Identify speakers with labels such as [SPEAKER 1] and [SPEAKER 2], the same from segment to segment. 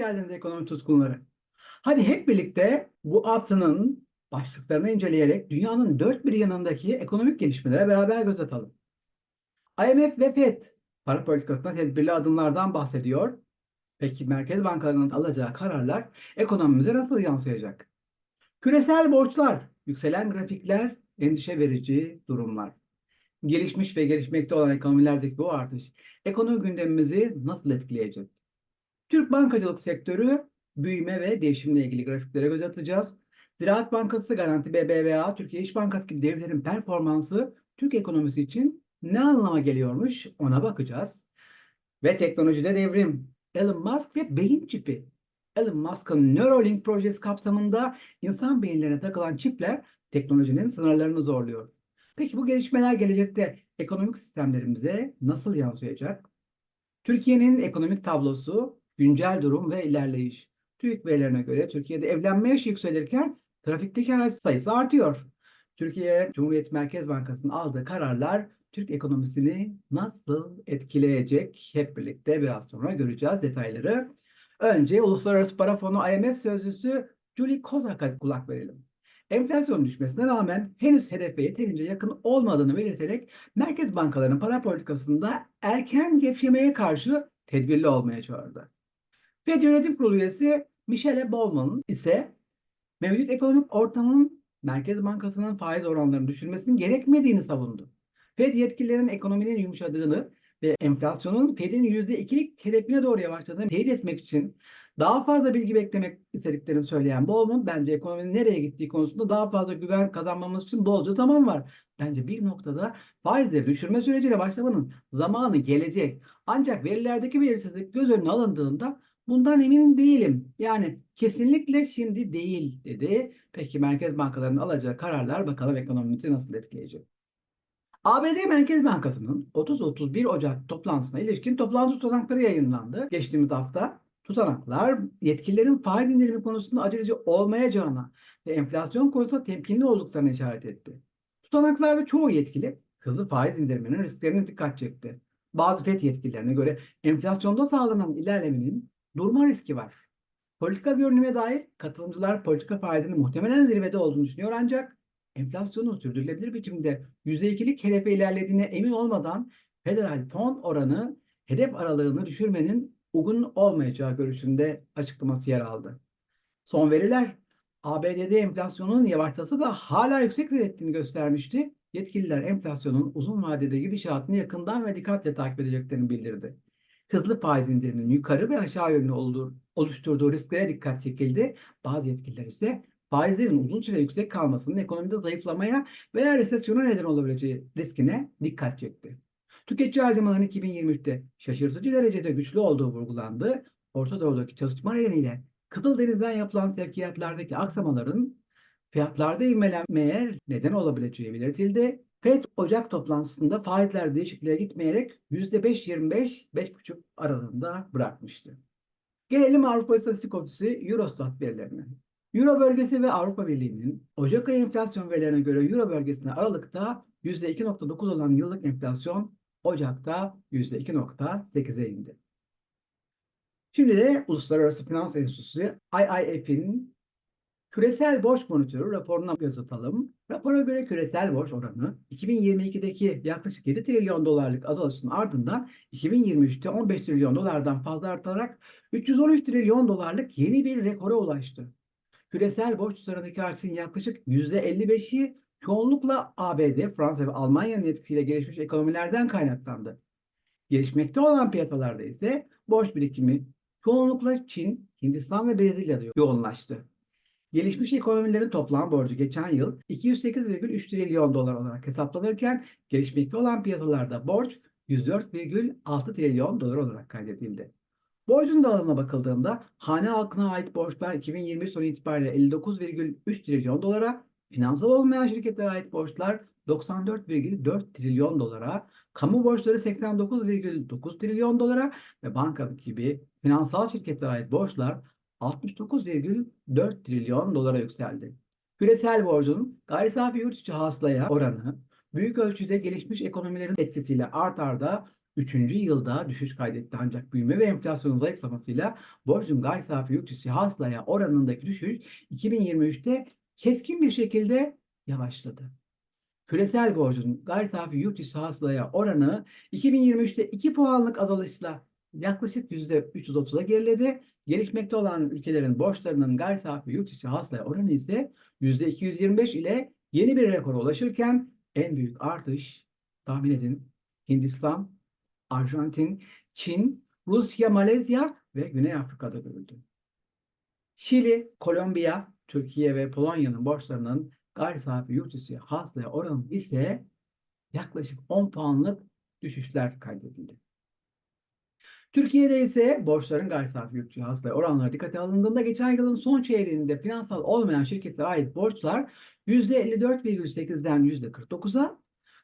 [SPEAKER 1] geldiniz ekonomi tutkunları. Hadi hep birlikte bu haftanın başlıklarını inceleyerek dünyanın dört bir yanındaki ekonomik gelişmelere beraber göz atalım. IMF ve FED para politikasında tedbirli adımlardan bahsediyor. Peki merkez bankalarının alacağı kararlar ekonomimize nasıl yansıyacak? Küresel borçlar, yükselen grafikler, endişe verici durumlar. Gelişmiş ve gelişmekte olan ekonomilerdeki bu artış ekonomi gündemimizi nasıl etkileyecek? Türk bankacılık sektörü büyüme ve değişimle ilgili grafiklere göz atacağız. Ziraat Bankası, Garanti BBVA, Türkiye İş Bankası gibi devlerin performansı Türk ekonomisi için ne anlama geliyormuş ona bakacağız. Ve teknolojide devrim. Elon Musk ve beyin çipi. Elon Musk'ın Neuralink projesi kapsamında insan beyinlerine takılan çipler teknolojinin sınırlarını zorluyor. Peki bu gelişmeler gelecekte ekonomik sistemlerimize nasıl yansıyacak? Türkiye'nin ekonomik tablosu, güncel durum ve ilerleyiş. TÜİK verilerine göre Türkiye'de evlenme yaşı yükselirken trafikteki araç sayısı artıyor. Türkiye Cumhuriyet Merkez Bankası'nın aldığı kararlar Türk ekonomisini nasıl etkileyecek hep birlikte biraz sonra göreceğiz detayları. Önce Uluslararası Para Fonu IMF sözcüsü Julie Kozak'a kulak verelim. Enflasyon düşmesine rağmen henüz hedefe yeterince yakın olmadığını belirterek merkez bankalarının para politikasında erken gevşemeye karşı tedbirli olmaya çağırdı. FED Yönetim Kurulu üyesi Michelle Bowman ise mevcut ekonomik ortamın Merkez Bankası'nın faiz oranlarını düşürmesinin gerekmediğini savundu. FED yetkililerinin ekonominin yumuşadığını ve enflasyonun FED'in %2'lik hedefine doğru yavaşladığını teyit etmek için daha fazla bilgi beklemek istediklerini söyleyen Bowman bence ekonominin nereye gittiği konusunda daha fazla güven kazanmamız için bolca zaman var. Bence bir noktada faizleri düşürme süreciyle başlamanın zamanı gelecek. Ancak verilerdeki belirsizlik göz önüne alındığında bundan emin değilim. Yani kesinlikle şimdi değil dedi. Peki merkez bankalarının alacağı kararlar bakalım ekonomimizi nasıl etkileyecek? ABD Merkez Bankası'nın 30-31 Ocak toplantısına ilişkin toplantı tutanakları yayınlandı. Geçtiğimiz hafta tutanaklar yetkililerin faiz indirimi konusunda aceleci olmayacağına ve enflasyon konusunda temkinli olduklarına işaret etti. Tutanaklarda çoğu yetkili hızlı faiz indiriminin risklerine dikkat çekti. Bazı FED yetkililerine göre enflasyonda sağlanan ilerlemenin durma riski var. Politika görünüme dair katılımcılar politika faizinin muhtemelen zirvede olduğunu düşünüyor ancak enflasyonun sürdürülebilir biçimde %2'lik hedefe ilerlediğine emin olmadan federal fon oranı hedef aralığını düşürmenin uygun olmayacağı görüşünde açıklaması yer aldı. Son veriler ABD'de enflasyonun yavaşlasa da hala yüksek seyrettiğini göstermişti. Yetkililer enflasyonun uzun vadede gidişatını yakından ve dikkatle takip edeceklerini bildirdi. Hızlı faiz indiriminin yukarı ve aşağı yönlü olur, oluşturduğu risklere dikkat çekildi. Bazı yetkililer ise faizlerin uzun süre yüksek kalmasının ekonomide zayıflamaya veya resesyona neden olabileceği riskine dikkat çekti. Tüketici harcamaların 2023'te şaşırtıcı derecede güçlü olduğu vurgulandı. Orta Doğu'daki çalışma nedeniyle Kızıldeniz'den yapılan sevkiyatlardaki aksamaların fiyatlarda ivmelenmeye neden olabileceği belirtildi. FED Ocak toplantısında faizler değişikliğe gitmeyerek %5-25-5,5 aralığında bırakmıştı. Gelelim Avrupa İstatistik Ofisi Eurostat verilerine. Euro bölgesi ve Avrupa Birliği'nin Ocak ayı enflasyon verilerine göre Euro bölgesinde Aralık'ta %2.9 olan yıllık enflasyon Ocak'ta %2.8'e indi. Şimdi de Uluslararası Finans Enstitüsü IIF'in küresel borç monitörü raporuna göz atalım. Rapora göre küresel borç oranı 2022'deki yaklaşık 7 trilyon dolarlık azalışın ardından 2023'te 15 trilyon dolardan fazla artarak 313 trilyon dolarlık yeni bir rekora ulaştı. Küresel borç tutarındaki artışın yaklaşık %55'i çoğunlukla ABD, Fransa ve Almanya'nın etkisiyle gelişmiş ekonomilerden kaynaklandı. Gelişmekte olan piyasalarda ise borç birikimi çoğunlukla Çin, Hindistan ve Brezilya'da yoğunlaştı. Gelişmiş ekonomilerin toplam borcu geçen yıl 208,3 trilyon dolar olarak hesaplanırken gelişmekte olan piyasalarda borç 104,6 trilyon dolar olarak kaydedildi. Borcun dağılımına bakıldığında hane halkına ait borçlar 2023 sonu itibariyle 59,3 trilyon dolara, finansal olmayan şirketlere ait borçlar 94,4 trilyon dolara, kamu borçları 89,9 trilyon dolara ve banka gibi finansal şirketlere ait borçlar 69,4 trilyon dolara yükseldi. Küresel borcun gayri safi yurt içi hasılaya oranı büyük ölçüde gelişmiş ekonomilerin etkisiyle art arda Üçüncü yılda düşüş kaydetti ancak büyüme ve enflasyonun zayıflamasıyla borcun gayri safi yurt içi hasılaya oranındaki düşüş 2023'te keskin bir şekilde yavaşladı. Küresel borcun gayri safi yurt içi hasılaya oranı 2023'te 2 puanlık azalışla yaklaşık %330'a geriledi. Gelişmekte olan ülkelerin borçlarının gayri safi yurt içi hasılaya oranı ise %225 ile yeni bir rekora ulaşırken en büyük artış tahmin edin Hindistan, Arjantin, Çin, Rusya, Malezya ve Güney Afrika'da görüldü. Şili, Kolombiya, Türkiye ve Polonya'nın borçlarının gayri safi yurt içi hasılaya oranı ise yaklaşık 10 puanlık düşüşler kaydedildi. Türkiye'de ise borçların gayri safi yurt hasılaya oranları dikkate alındığında geçen yılın son çeyreğinde finansal olmayan şirketlere ait borçlar %54,8'den %49'a,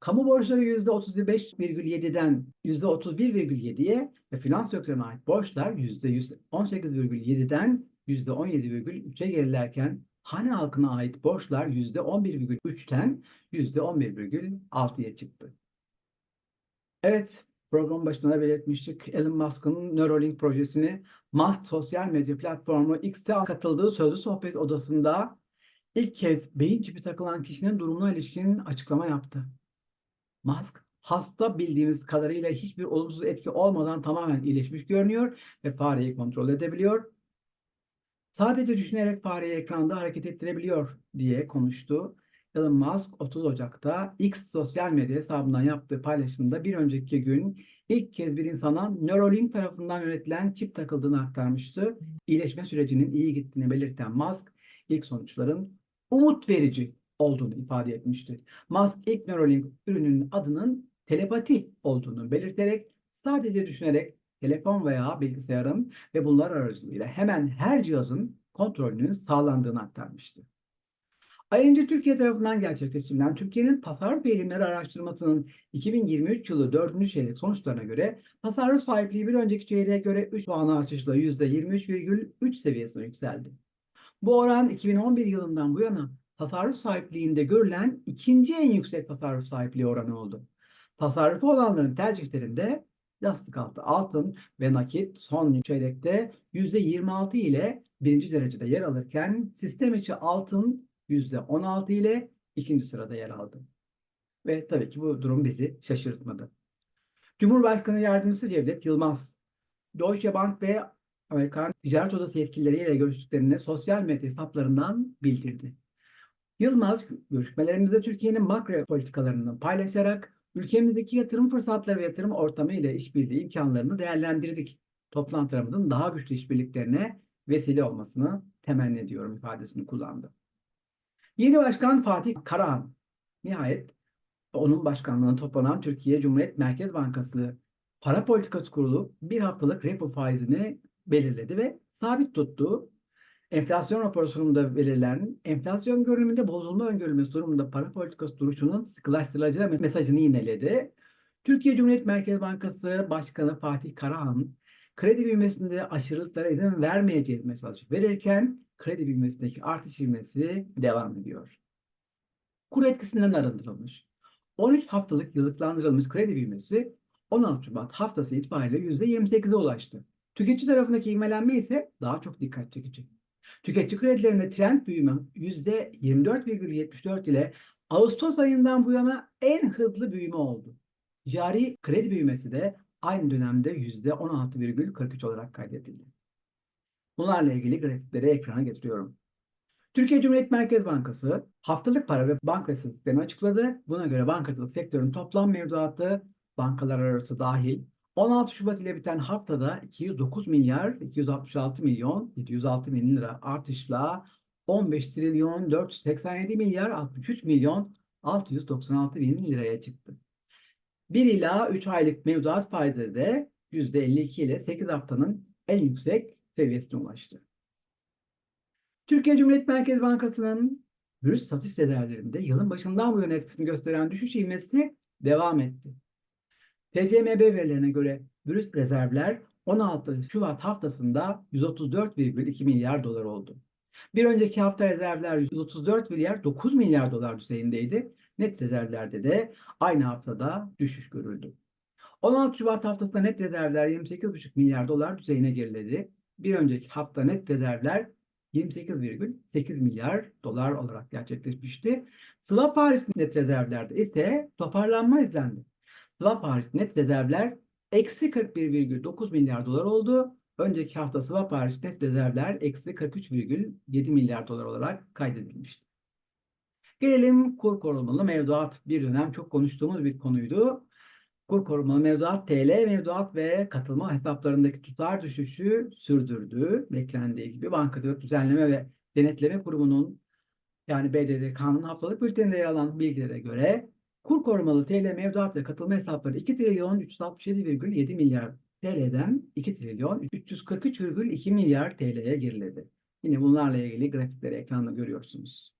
[SPEAKER 1] kamu borçları %35,7'den %31,7'ye ve finans sektörüne ait borçlar %18,7'den %17,3'e gerilerken hane halkına ait borçlar %11,3'ten %11,6'ya çıktı. Evet, program başında da belirtmiştik. Elon Musk'ın Neuralink projesini Musk sosyal medya platformu X'te katıldığı sözlü sohbet odasında ilk kez beyin çipi takılan kişinin durumuna ilişkin açıklama yaptı. Musk hasta bildiğimiz kadarıyla hiçbir olumsuz etki olmadan tamamen iyileşmiş görünüyor ve fareyi kontrol edebiliyor. Sadece düşünerek fareyi ekranda hareket ettirebiliyor diye konuştu. Elon Musk 30 Ocak'ta X sosyal medya hesabından yaptığı paylaşımda bir önceki gün ilk kez bir insana Neuralink tarafından yönetilen çip takıldığını aktarmıştı. İyileşme sürecinin iyi gittiğini belirten Musk ilk sonuçların umut verici olduğunu ifade etmişti. Musk ilk Neuralink ürününün adının telepati olduğunu belirterek sadece düşünerek telefon veya bilgisayarın ve bunlar aracılığıyla hemen her cihazın kontrolünün sağlandığını aktarmıştı. INC Türkiye tarafından gerçekleştirilen Türkiye'nin tasarruf eğilimleri araştırmasının 2023 yılı 4. çeyrek sonuçlarına göre tasarruf sahipliği bir önceki çeyreğe göre 3 puan artışla %23,3 seviyesine yükseldi. Bu oran 2011 yılından bu yana tasarruf sahipliğinde görülen ikinci en yüksek tasarruf sahipliği oranı oldu. Tasarrufu olanların tercihlerinde yastık altı altın ve nakit son çeyrekte %26 ile birinci derecede yer alırken sistem içi altın %16 ile ikinci sırada yer aldı. Ve tabii ki bu durum bizi şaşırtmadı. Cumhurbaşkanı Yardımcısı Cevdet Yılmaz, Deutsche Bank ve Amerikan Ticaret Odası yetkilileriyle görüştüklerini sosyal medya hesaplarından bildirdi. Yılmaz görüşmelerimizde Türkiye'nin makro politikalarını paylaşarak ülkemizdeki yatırım fırsatları ve yatırım ortamı ile işbirliği imkanlarını değerlendirdik. Toplantılarımızın daha güçlü işbirliklerine vesile olmasını temenni ediyorum ifadesini kullandı. Yeni başkan Fatih Karahan nihayet onun başkanlığına toplanan Türkiye Cumhuriyet Merkez Bankası Para Politikası Kurulu bir haftalık repo faizini belirledi ve sabit tuttu. Enflasyon raporu sunumunda belirlenen enflasyon görünümünde bozulma öngörülmesi durumunda para politikası duruşunun sıkılaştırılacağı mesajını yineledi. Türkiye Cumhuriyet Merkez Bankası Başkanı Fatih Karahan kredi büyümesinde aşırılıklara izin vermeyeceğiz mesajı verirken kredi büyümesindeki artış ivmesi devam ediyor. Kur etkisinden arındırılmış. 13 haftalık yıllıklandırılmış kredi büyümesi 16 Şubat haftası itibariyle %28'e ulaştı. Tüketici tarafındaki ivmelenme ise daha çok dikkat çekici. Tüketici kredilerinde trend büyüme %24,74 ile Ağustos ayından bu yana en hızlı büyüme oldu. Cari kredi büyümesi de aynı dönemde %16,43 olarak kaydedildi. Bunlarla ilgili grafikleri ekrana getiriyorum. Türkiye Cumhuriyet Merkez Bankası haftalık para ve banka istatistiklerini açıkladı. Buna göre bankacılık sektörünün toplam mevduatı bankalar arası dahil 16 Şubat ile biten haftada 209 milyar 266 milyon 706 bin lira artışla 15 trilyon 487 milyar 63 milyon 696 bin liraya çıktı. 1 ila 3 aylık mevduat faizi de %52 ile 8 haftanın en yüksek seviyesine ulaştı. Türkiye Cumhuriyet Merkez Bankası'nın brüt satış rezervlerinde yılın başından bu yana etkisini gösteren düşüş ivmesi devam etti. TCMB verilerine göre brüt rezervler 16 Şubat haftasında 134,2 milyar dolar oldu. Bir önceki hafta rezervler 134 milyar 9 milyar dolar düzeyindeydi. Net rezervlerde de aynı haftada düşüş görüldü. 16 Şubat haftasında net rezervler 28,5 milyar dolar düzeyine geriledi. Bir önceki hafta net rezervler 28,8 milyar dolar olarak gerçekleşmişti. Swap hariç net rezervlerde ise toparlanma izlendi. Swap hariç net rezervler eksi 41,9 milyar dolar oldu. Önceki hafta swap hariç net rezervler eksi 43,7 milyar dolar olarak kaydedilmişti. Gelelim kur korumalı mevduat. Bir dönem çok konuştuğumuz bir konuydu. Kur korumalı mevduat TL mevduat ve katılma hesaplarındaki tutar düşüşü sürdürdü. Beklendiği gibi Bankacılık Düzenleme ve Denetleme Kurumu'nun yani BDDK'nın haftalık bülteninde yer alan bilgilere göre kur korumalı TL mevduat ve katılma hesapları 2 trilyon 367,7 milyar TL'den 2 trilyon 343,2 milyar TL'ye geriledi. Yine bunlarla ilgili grafikleri ekranda görüyorsunuz.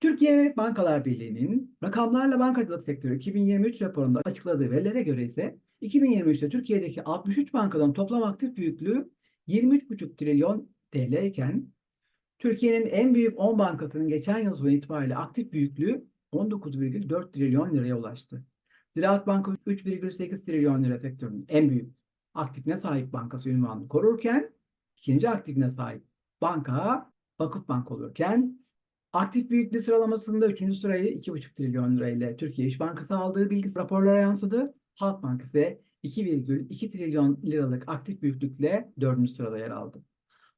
[SPEAKER 1] Türkiye Bankalar Birliği'nin rakamlarla bankacılık sektörü 2023 raporunda açıkladığı verilere göre ise 2023'te Türkiye'deki 63 bankadan toplam aktif büyüklüğü 23,5 trilyon TL iken Türkiye'nin en büyük 10 bankasının geçen yıl sonu itibariyle aktif büyüklüğü 19,4 trilyon liraya ulaştı. Ziraat Banka 3,8 trilyon lira sektörünün en büyük aktifine sahip bankası ünvanını korurken ikinci aktifine sahip banka Vakıfbank olurken Aktif büyüklüğü sıralamasında 3. sırayı 2,5 trilyon lirayla Türkiye İş Bankası aldığı bilgisi raporlara yansıdı. Halkbank ise 2,2 trilyon liralık aktif büyüklükle 4. sırada yer aldı.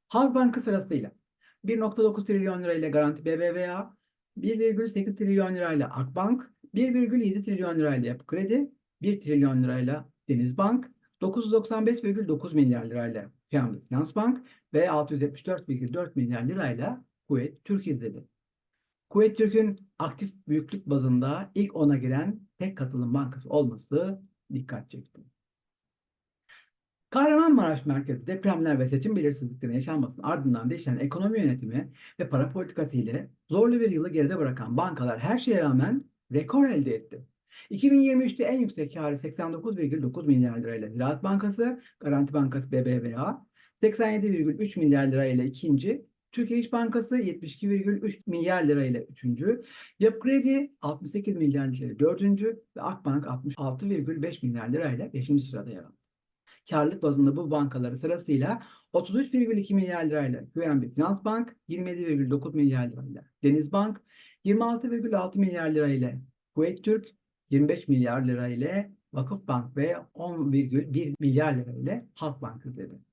[SPEAKER 1] Halkbank'ı sırasıyla 1,9 trilyon lirayla Garanti BBVA, 1,8 trilyon lirayla Akbank, 1,7 trilyon lirayla Yapı Kredi, 1 trilyon lirayla Denizbank, 995,9 milyar lirayla Fiyamlı Finansbank ve 674,4 milyar lirayla Kuveyt Türk izledi. Kuveyt Türk'ün aktif büyüklük bazında ilk 10'a giren tek katılım bankası olması dikkat çekti. Kahramanmaraş merkezi depremler ve seçim belirsizliklerinin yaşanmasının ardından değişen ekonomi yönetimi ve para politikası ile zorlu bir yılı geride bırakan bankalar her şeye rağmen rekor elde etti. 2023'te en yüksek karı 89,9 milyar lirayla Ziraat Bankası, Garanti Bankası BBVA, 87,3 milyar lirayla ikinci, Türkiye İş Bankası 72,3 milyar lirayla üçüncü, Yapı Kredi 68 milyar lirayla dördüncü ve Akbank 66,5 milyar lirayla beşinci sırada yer aldı. Karlılık bazında bu bankaları sırasıyla 33,2 milyar lirayla QNB Finans Bank, 27,9 milyar lirayla Denizbank, 26,6 milyar lirayla Kuveyt Türk, 25 milyar lirayla Vakıfbank ve 10,1 milyar lirayla Halkbank izledi.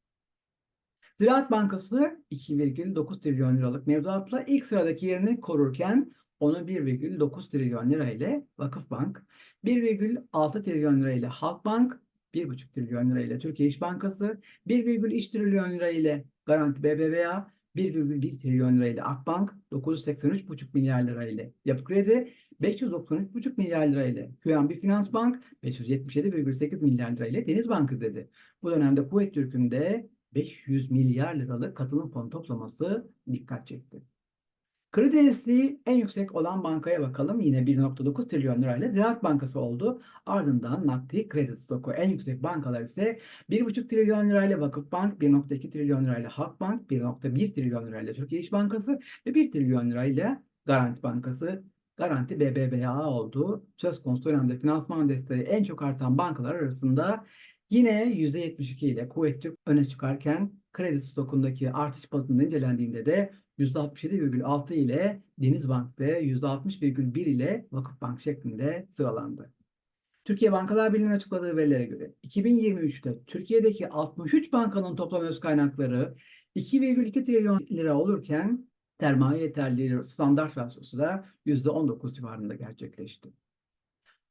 [SPEAKER 1] Ziraat Bankası 2,9 trilyon liralık mevduatla ilk sıradaki yerini korurken onu 1,9 trilyon lira ile Vakıfbank, 1,6 trilyon lira ile Halkbank, 1,5 trilyon lira ile Türkiye İş Bankası, 1,3 trilyon lira ile Garanti BBVA, 1,1 trilyon lira ile Akbank, 983,5 milyar lira ile Yapı Kredi, 593,5 milyar lira ile QNB Finans Bank, 577,8 milyar lira ile Denizbank dedi. Bu dönemde Kuveyt Türk'ün de 500 milyar liralık katılım fonu toplaması dikkat çekti. Kredi desteği en yüksek olan bankaya bakalım. Yine 1.9 trilyon lirayla Ziraat Bankası oldu. Ardından nakdi kredi stoku en yüksek bankalar ise 1.5 trilyon lirayla Vakıfbank, 1.2 trilyon lirayla Halkbank, 1.1 trilyon lirayla Türkiye İş Bankası ve 1 trilyon lirayla Garanti Bankası Garanti BBVA oldu. Söz konusu dönemde finansman desteği en çok artan bankalar arasında Yine %72 ile Kuveyt Türk öne çıkarken kredi stokundaki artış bazında incelendiğinde de %67,6 ile Denizbank ve %60,1 ile Vakıfbank şeklinde sıralandı. Türkiye Bankalar Birliği'nin açıkladığı verilere göre 2023'te Türkiye'deki 63 bankanın toplam öz kaynakları 2,2 trilyon lira olurken sermaye yeterliliği standart rasyosu da %19 civarında gerçekleşti.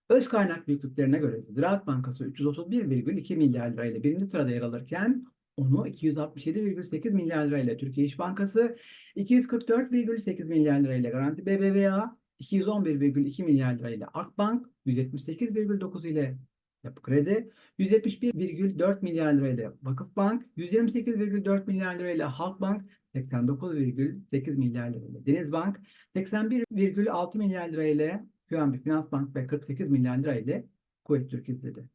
[SPEAKER 1] Öz kaynak büyüklüklerine göre Ziraat Bankası 331,2 milyar lirayla birinci sırada yer alırken onu 267,8 milyar lirayla Türkiye İş Bankası, 244,8 milyar lirayla Garanti BBVA, 211,2 milyar lirayla Akbank, 178,9 ile Yapı Kredi, 171,4 milyar lirayla Vakıfbank, 128,4 milyar lirayla Halkbank, 89,8 milyar lirayla Denizbank, 81,6 milyar lirayla QNB Finans Bank ve 48 milyar lira ile Kuveyt Türk izledi.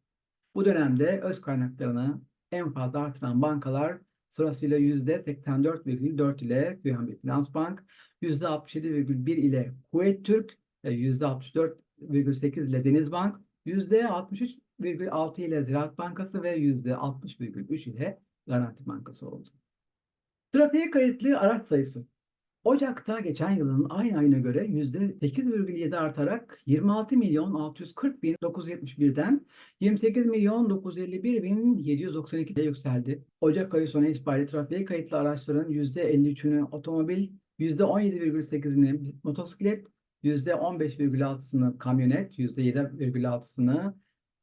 [SPEAKER 1] Bu dönemde öz kaynaklarını en fazla artıran bankalar sırasıyla %84,4 ile QNB Finans Bank, %67,1 ile Kuveyt Türk ve %64,8 ile Denizbank, %63 %40,6 ile Ziraat Bankası ve %60,3 ile Garanti Bankası oldu. Trafiğe kayıtlı araç sayısı. Ocak'ta geçen yılın aynı ayına göre %8,7 artarak 26 milyon 640 bin 971'den 28 milyon 951 bin 792'ye yükseldi. Ocak ayı sonu itibariyle trafiğe kayıtlı araçların %53'ünü otomobil, %17,8'ini motosiklet, %15,6'sını kamyonet, %7,6'sını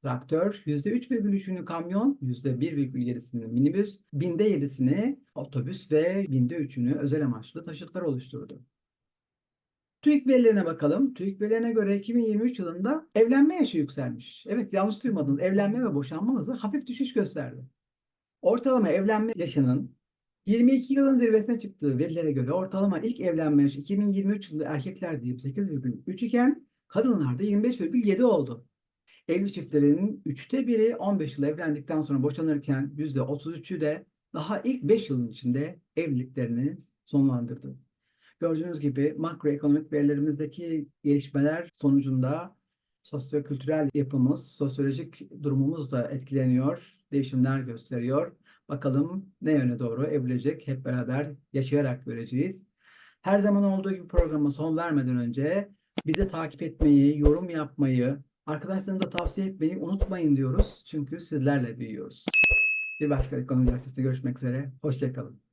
[SPEAKER 1] traktör, %3,3'ünü kamyon, %1,7'sini minibüs, binde yedisini otobüs ve binde üçünü özel amaçlı taşıtlar oluşturdu. TÜİK verilerine bakalım. TÜİK verilerine göre 2023 yılında evlenme yaşı yükselmiş. Evet yanlış duymadınız. Evlenme ve boşanma hızı hafif düşüş gösterdi. Ortalama evlenme yaşının 22 yılın zirvesine çıktığı verilere göre ortalama ilk evlenme yaşı 2023 yılında erkeklerde 28,3 iken kadınlarda 25,7 oldu. Evli çiftlerin üçte biri 15 yıl evlendikten sonra boşanırken %33'ü de daha ilk 5 yılın içinde evliliklerini sonlandırdı. Gördüğünüz gibi makroekonomik verilerimizdeki gelişmeler sonucunda sosyokültürel yapımız, sosyolojik durumumuz da etkileniyor, değişimler gösteriyor. Bakalım ne yöne doğru evrilecek hep beraber yaşayarak göreceğiz. Her zaman olduğu gibi programa son vermeden önce bizi takip etmeyi, yorum yapmayı, arkadaşlarınıza tavsiye etmeyi unutmayın diyoruz. Çünkü sizlerle büyüyoruz. Bir başka ekonomi dersinde görüşmek üzere. Hoşçakalın.